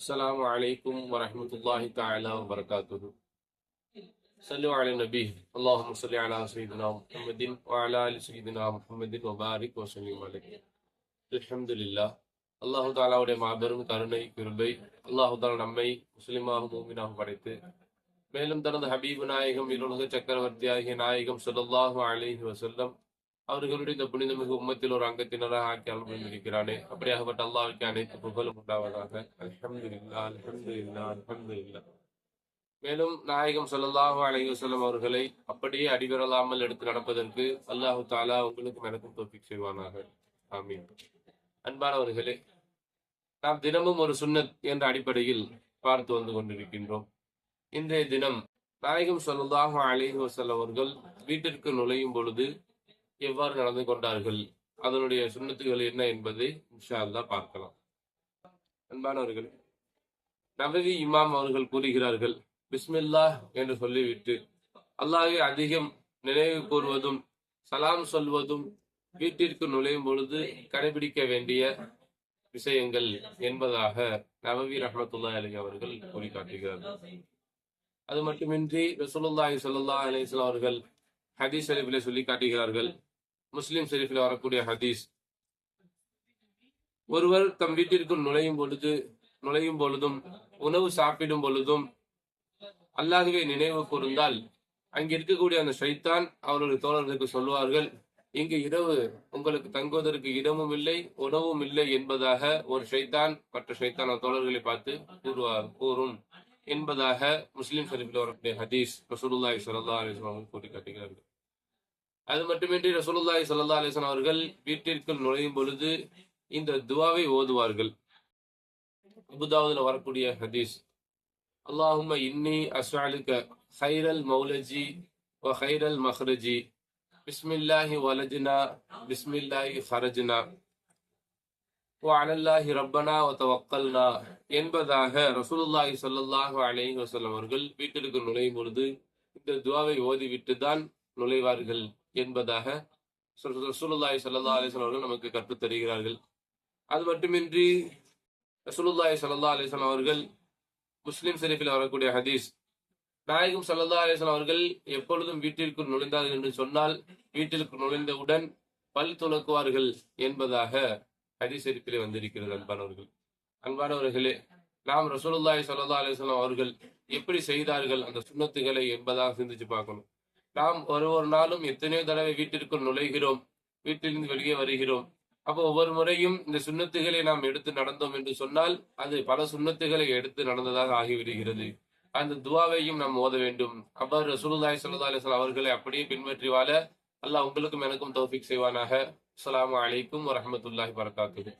السلام عليكم ورحمة الله تعالى وبركاته صلوا على النبي اللهم صل على سيدنا محمد وعلى آل سيدنا محمد وبارك وسلم عليه الحمد لله அல்லாஹு தாலாவுடைய மாபெரும் கருணை கிருபை அல்லாஹு தாலா நம்மை முஸ்லிமாக மூமினாக படைத்து மேலும் தனது ஹபீபு நாயகம் இருலக சக்கரவர்த்தியாகிய நாயகம் ஸல்லல்லாஹு அலைஹி வஸல்லம் அவர்களுடைய இந்த புனிதமிகு உம்மத்தில் ஒரு அங்கத்தினராக ஆக்கி அனுமதிக்கிறானே அப்படியாகப்பட்ட அல்லாவுக்கு அனைத்து புகழும் உண்டாவதாக. மேலும் நாயகம் சொல்லல்லாஹு அலைஹி வஸல்லம் அவர்களை அப்படியே அடிபெறலாமல் எடுத்து நடப்பதற்கு அல்லாஹு தாலா உங்களுக்கும் எனக்கும் தோப்பிக் செய்வானாக. ஆமீன். அன்பானவர்களே நாம் தினமும் ஒரு சுண்ணத் என்ற அடிப்படையில் பார்த்து வந்து கொண்டிருக்கின்றோம். இன்றைய தினம் நாயகம் ஸல்லல்லாஹு அலைஹி வஸல்லம் அவர்கள் வீட்டிற்கு நுழையும் பொழுது எவ்வாறு நடந்து கொண்டார்கள்? அதனுடைய சுண்ணத்துகள் என்ன என்பதை இன்ஷா பார்க்கலாம். அன்பானவர்கள் நபவி இமாம் அவர்கள் கூறுகிறார்கள் பிஸ்மில்லாஹ் என்று சொல்லிவிட்டு அல்லாஹை அதிகம் நினைவு கூறுவதும் சலாம் சொல்வதும் வீட்டிற்கு நுழையும் பொழுது கடைபிடிக்க வேண்டிய விஷயங்கள் என்பதாக நபவி ரஹமத்துல்லா அலி அவர்கள் கூறி காட்டுகிறார்கள் அது மட்டுமின்றி ரசூலுல்லாஹி ஸல்லல்லாஹு அலிஸ்லாம் அவர்கள் ஹதீஸ் அலிபிலே சொல்லி காட்டுகிறார்கள் முஸ்லிம் ஷெரீஃபில் வரக்கூடிய ஹதீஸ். ஒருவர் தம் வீட்டிற்குள் நுழையும் பொழுது நுழையும் பொழுதும் உணவு சாப்பிடும் பொழுதும் அல்லாஹுவை நினைவு கூர்ந்தால் அங்கு இருக்கக்கூடிய அந்த ஷைத்தான் அவருடைய தோழர்களுக்கு சொல்வார்கள் இங்கு இரவு உங்களுக்கு தங்குவதற்கு இடமும் இல்லை உணவும் இல்லை என்பதாக ஒரு ஷைத்தான் மற்ற ஷைத்தான் தோழர்களை பார்த்து கூறுவார் கூறும் என்பதாக முஸ்லிம் ஷரீஃபில் வரக்கூடிய ஹதீஸ் ரசூலுல்லாஹி ஸல்லல்லாஹு அலைஹி வஸல்லம் கூறி காட்டுகிறார்கள். அது மட்டுமின்றி ரசூலுல்லாய் சல்லா அலிஸ்லாம் அவர்கள் வீட்டிற்குள் நுழையும் பொழுது இந்த துவாவை ஓதுவார்கள். அபுதாவதுல வரக்கூடிய ஹதீஸ் அல்லாஹும இன்னி அஸ்வாலுக்க ஹைரல் மௌலஜி ஒ ஹைரல் மஹ்ரஜி பிஸ்மில்லாஹி வலஜினா பிஸ்மில்லாஹி ஹரஜினா ஓ அனல்லாஹி ரப்பனா ஒ வக்கல்னா என்பதாக ரசூலுல்லாஹி சொல்லல்லாஹு அலைஹி வசல்லம் அவர்கள் வீட்டிற்கு நுழையும் பொழுது இந்த துவாவை ஓதிவிட்டு தான் நுழைவார்கள். என்பதாக ரசூலுல்லாஹி சல்லா அலைஹி அவர்கள் நமக்கு கற்றுத் தருகிறார்கள். அது மட்டுமின்றி ரசூலுல்லாஹி சல்லா அலைஹி அவர்கள் முஸ்லிம் ஷரீஃபில் வரக்கூடிய ஹதீஸ் நாயகம் சல்லா அலைஹி அவர்கள் எப்பொழுதும் வீட்டிற்குள் நுழைந்தார்கள் என்று சொன்னால் வீட்டிற்கு நுழைந்தவுடன் பல் துலக்குவார்கள் என்பதாக ஹதீஸ் ஷரீஃபிலே வந்திருக்கிறது அன்பானவர்கள். அன்பானவர்களே நாம் ரசூலுல்லாஹி சல்லா அலைஹி அவர்கள் எப்படி செய்தார்கள் அந்த சுன்னத்துகளை என்பதாக சிந்திச்சு பார்க்கணும். நாம் ஒரு ஒரு நாளும் எத்தனையோ தடவை வீட்டிற்குள் நுழைகிறோம். வீட்டிலிருந்து வெளியே வருகிறோம். அப்போ ஒவ்வொரு முறையும் இந்த சுண்ணத்துகளை நாம் எடுத்து நடந்தோம் என்று சொன்னால் அது பல சுண்ணத்துகளை எடுத்து நடந்ததாக ஆகிவிடுகிறது. அந்த துவாவையும் நாம் ஓத வேண்டும். அவ்வாறு ரசூலுல்லாஹி ஸல்லல்லாஹு அலைஹி அவர்களை அப்படியே பின்பற்றி வாழ அல்லாஹ் உங்களுக்கும் எனக்கும் தௌஃபிக் செய்வானாக. அஸ்லாம் அலைக்கும் வரமத்துல்லாஹி வரகாத்துஹு